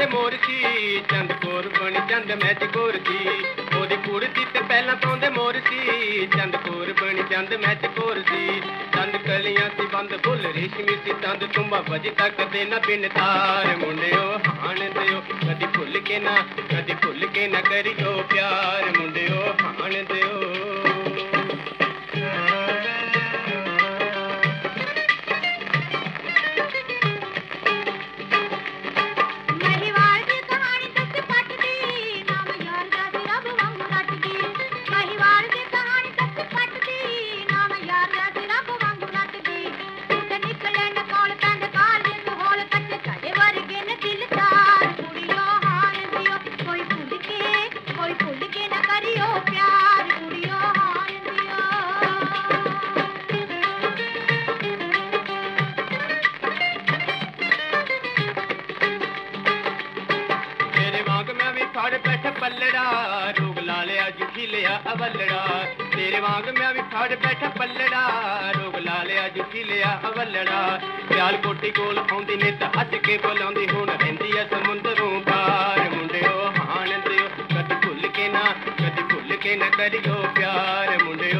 ਪਹਿਲਾਂ ਪਾਉਂਦੇ ਚੰਦ ਕੋਰ ਬਣੀ ਚੰਦ ਮੈਂ ਚਕੋਰ ਸੀ ਉਹਦੀ ਕੁੜਤੀ ਤੇ ਪਹਿਲਾਂ ਪਾਉਂਦੇ ਮੋਰਚੀ ਚੰਦ ਕੋਰ ਬਣੀ ਚੰਦ ਮੈਂ ਚਕੋਰ ਸੀ ਚੰਦ ਕਲੀਆਂ ਸੀ ਬੰਦ ਫੁੱਲ, ਰੇਸ਼ਮੀ ਸੀ ਚੰਦ ਤੁੰਬਾ ਵਜ ਤੱਕ ਦੇ ਨਾ ਬਿਨ ਤਾਰ। ਮੁੰਡਿਓ ਹਾਣ ਦਿਓ ਕਦੀ ਭੁੱਲ ਕੇ ਨਾ, ਕਦੀ ਭੁੱਲ ਕੇ ਨਾ ਕਰਿਓ ਪਿਆਰ। ਮੁੰਡਿਓ ਹਾਣ ਦਿਓ ਮੈਂ ਬੈਠ ਪੱਲੜਾ, ਰੋਗ ਲਾ ਲਿਆ ਜੁਖੀ ਲਿਆ ਅਵਲੜਾ। ਤੇਰੇ ਵਾਂਗ ਮੈਂ ਵੀ ਫੜ ਬੈਠ ਪੱਲੜਾ, ਰੋਗ ਲਾ ਲਿਆ ਜੁਖੀ ਲਿਆ ਅਵਲੜਾ। ਪਿਆਲ ਕੋਟੀ ਕੋਲ ਆਉਂਦੀ ਨੇ ਤਾਂ ਹੱਸ ਕੇ ਬੁਲਾਉਂਦੀ ਹੁਣ ਰਹਿੰਦੀ ਐ ਸਮੁੰਦਰੋਂ ਪਾਰ। ਮੁੰਡਿਓ ਹਾਣ ਦਿਓ ਕਦੀ ਭੁੱਲ ਕੇ ਨਾ, ਕਦੀ ਭੁੱਲ ਕੇ ਨਾ ਕਰਿਓ ਪਿਆਰ। ਮੁੰਡਿਓ